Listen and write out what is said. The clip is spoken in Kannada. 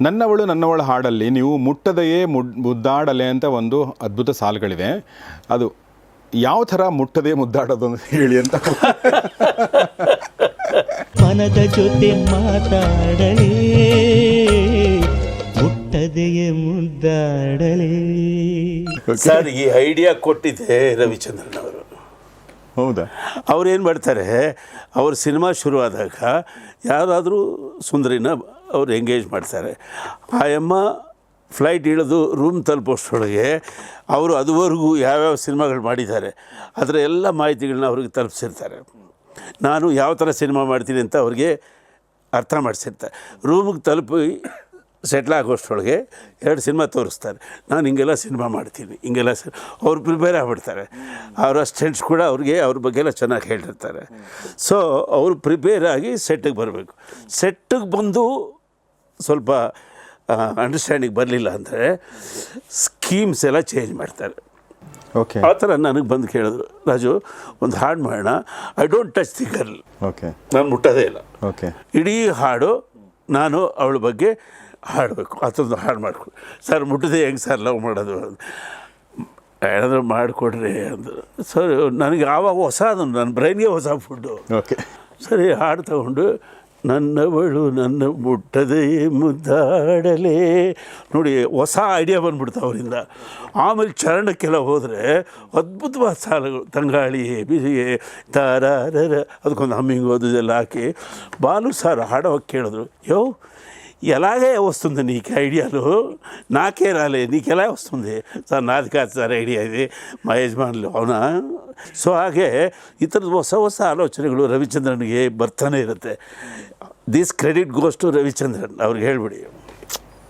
ನನ್ನವಳು ನನ್ನವಳ ಹಾಡಲ್ಲಿ ನೀವು ಮುಟ್ಟದೆಯೇ ಮುಡ್ ಮುದ್ದಾಡಲೆ ಅಂತ ಒಂದು ಅದ್ಭುತ ಸಾಲುಗಳಿವೆ. ಅದು ಯಾವ ಥರ ಮುಟ್ಟದೆ ಮುದ್ದಾಡೋದು ಅಂತ ಹೇಳಿ ಅಂತ. ಮನದ ಜೊತೆ ಮಾತಾಡಲೇ ಮುಟ್ಟದೆಯೇ ಮುದ್ದಾಡಲೇ. ಸರ್ ಈ ಐಡಿಯಾ ಕೊಟ್ಟಿದ್ದೆ ರವಿಚಂದ್ರನ್ ಅವರು. ಹೌದಾ? ಅವ್ರು ಏನು ಮಾಡ್ತಾರೆ ಅವ್ರ ಸಿನಿಮಾ ಶುರುವಾದಾಗ ಯಾರಾದರೂ ಸುಂದರಿನ ಅವ್ರು ಎಂಗೇಜ್ ಮಾಡ್ತಾರೆ. ಆ ಅಮ್ಮ ಫ್ಲೈಟ್ ಇಳಿದು ರೂಮ್ ತಲುಪೋಷ್ಟೊಳಗೆ ಅವರು ಅದುವರೆಗೂ ಯಾವ್ಯಾವ ಸಿನಿಮಾಗಳು ಮಾಡಿದ್ದಾರೆ, ಅದರ ಎಲ್ಲ ಮಾಹಿತಿಗಳನ್ನ ಅವ್ರಿಗೆ ತಲುಪಿಸಿರ್ತಾರೆ. ನಾನು ಯಾವ ಥರ ಸಿನಿಮಾ ಮಾಡ್ತೀನಿ ಅಂತ ಅವ್ರಿಗೆ ಅರ್ಥ ಮಾಡಿಸಿರ್ತಾರೆ. ರೂಮಿಗೆ ತಲುಪಿ ಸೆಟ್ಲ್ ಆಗೋಷ್ಟೊಳಗೆ ಎರಡು ಸಿನಿಮಾ ತೋರಿಸ್ತಾರೆ. ನಾನು ಹಿಂಗೆಲ್ಲ ಸಿನಿಮಾ ಮಾಡ್ತೀನಿ, ಹಿಂಗೆಲ್ಲ ಸಿ, ಅವ್ರು ಪ್ರಿಪೇರ್ ಆಗಿಬಿಡ್ತಾರೆ. ಅವ್ರ ಅಸ್ಟೆಂಟ್ಸ್ ಕೂಡ ಅವ್ರಿಗೆ ಅವ್ರ ಬಗ್ಗೆ ಎಲ್ಲ ಚೆನ್ನಾಗಿ ಹೇಳಿರ್ತಾರೆ. ಸೊ ಅವರು ಪ್ರಿಪೇರ್ ಆಗಿ ಸೆಟ್ಟಿಗೆ ಬರಬೇಕು. ಸೆಟ್ಟಿಗೆ ಬಂದು ಸ್ವಲ್ಪ ಅಂಡರ್ಸ್ಟ್ಯಾಂಡಿಂಗ್ ಬರಲಿಲ್ಲ ಅಂದರೆ ಸ್ಕೀಮ್ಸ್ ಎಲ್ಲ ಚೇಂಜ್ ಮಾಡ್ತಾರೆ. ಓಕೆ ಆ ಥರ ನನಗೆ ಬಂದು ಕೇಳಿದ್ರು ರಾಜು ಒಂದು ಹಾಡು ಮಾಡೋಣ. I don't touch the girl okay ನಾನು ಮುಟ್ಟೋದೇ ಇಲ್ಲ. ಓಕೆ ಇಡೀ ಹಾಡು ನಾನು ಅವಳ ಬಗ್ಗೆ ಹಾಡಬೇಕು. ಅದೊಂದು ಹಾಡು ಮಾಡ್ಕೊ. ಸರ್ ಮುಟ್ಟದೆ ಹೆಂಗೆ ಸರ್ ಲವ್ ಮಾಡೋದು? ಏನಾದರೂ ಮಾಡಿಕೊಡ್ರಿ ಅಂದರು. ಸರ್ ನನಗೆ ಆವಾಗ ಹೊಸ ಅದು ನನ್ನ ಬ್ರೈನ್ಗೆ ಹೊಸ ಫುಡ್ಡು ಓಕೆ ಸರಿ ಹಾಡು ತಗೊಂಡು ನನ್ನವಳು ನನ್ನ ಮುಟ್ಟದೇ ಮುದ್ದಾಡಲೇ. ನೋಡಿ, ಹೊಸ ಐಡಿಯಾ ಬಂದ್ಬಿಡ್ತು ಅವರಿಂದ. ಆಮೇಲೆ ಚರಣಕ್ಕೆಲ್ಲ ಹೋದರೆ ಅದ್ಭುತವಾದ ಸಾಲಗಳು. ತಂಗಾಳಿ, ಬಿಸಿಗೆ, ತಾರಾರರ. ಅದಕ್ಕೊಂದು ಹಮ್ಮಿಂಗ್ ಅದೆಲ್ಲ ಹಾಕಿ. ಬಾಲು ಸಾರು ಹಾಡೋಕ್ಕೆ ಕೇಳಿದ್ರು, ಯೋ ఎలాగే వస్తుంది నీకు ఐడియాలు నాకే రాలే నీకు ఎలా వస్తుంది సార్ నాది కాదు సార్ ఐడియా ఇది మా ಯಜಮಾನ್ಲು ಅವನ ಸೊ ಹಾಗೆ ಈ ಥರದ ಹೊಸ ಹೊಸ ಆಲೋಚನೆಗಳು ರವಿಚಂದ್ರನ್ಗೆ ಬರ್ತಾನೆ ಇರುತ್ತೆ this credit goes to Ravichandran ಅವ್ರಿಗೆ ಹೇಳ್ಬಿಡಿ